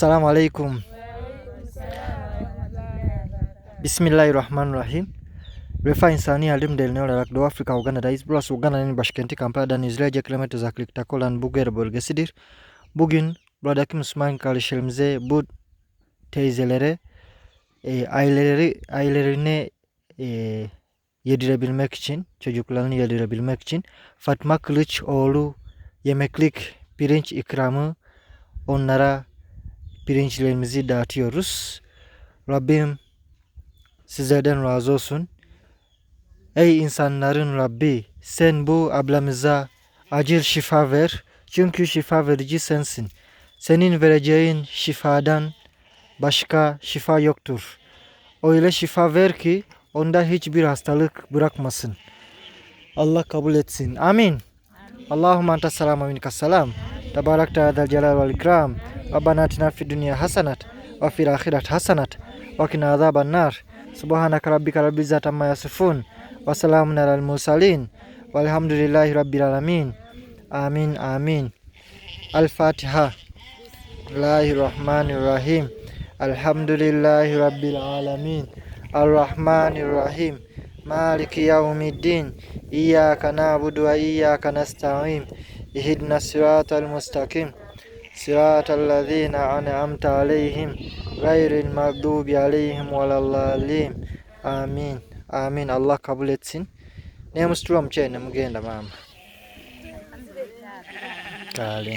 Assalamu alaikum. Bismillahirrahmanirrahim. Refa insani alim eneo la Doğu Afrika Uganda'dayız. Burası Uganda'nın başkenti Kampala'dan 100 kilometre uzaklıkta olan Bugere bölgesidir. Bugün buradaki Müslüman kardeşlerimize bu teyzelere e, aileleri ailelerine e, yedirebilmek için, çocuklarını yedirebilmek için Fatma Kılıçoğlu yemeklik pirinç ikramı onlara pirinçlerimizi dağıtıyoruz. Rabbim sizlerden razı olsun. Ey insanların Rabbi sen bu ablamıza acil şifa ver. Çünkü şifa verici sensin. Senin vereceğin şifadan başka şifa yoktur. Öyle şifa ver ki onda hiçbir hastalık bırakmasın. Allah kabul etsin. Amin. Allahümme ente selam ve minkas selam. Tebarak teala celal vel ikram. ربنا اتنا في الدنيا حسنة وفي الآخرة حسنة وقنا عذاب النار سبحانك ربك رب العزة عما يصفون وسلام على المرسلين والحمد لله رب العالمين آمين آمين الفاتحة الله الرحمن الرحيم الحمد لله رب العالمين الرحمن الرحيم مالك يوم الدين إياك نعبد وإياك نستعين اهدنا الصراط المستقيم sirata alladhina an'amta alayhim ghayril mağdubi alayhim waladhdallin. Amin. Amin. Allah kabul etsin. Ne mstari wa mama. Kale.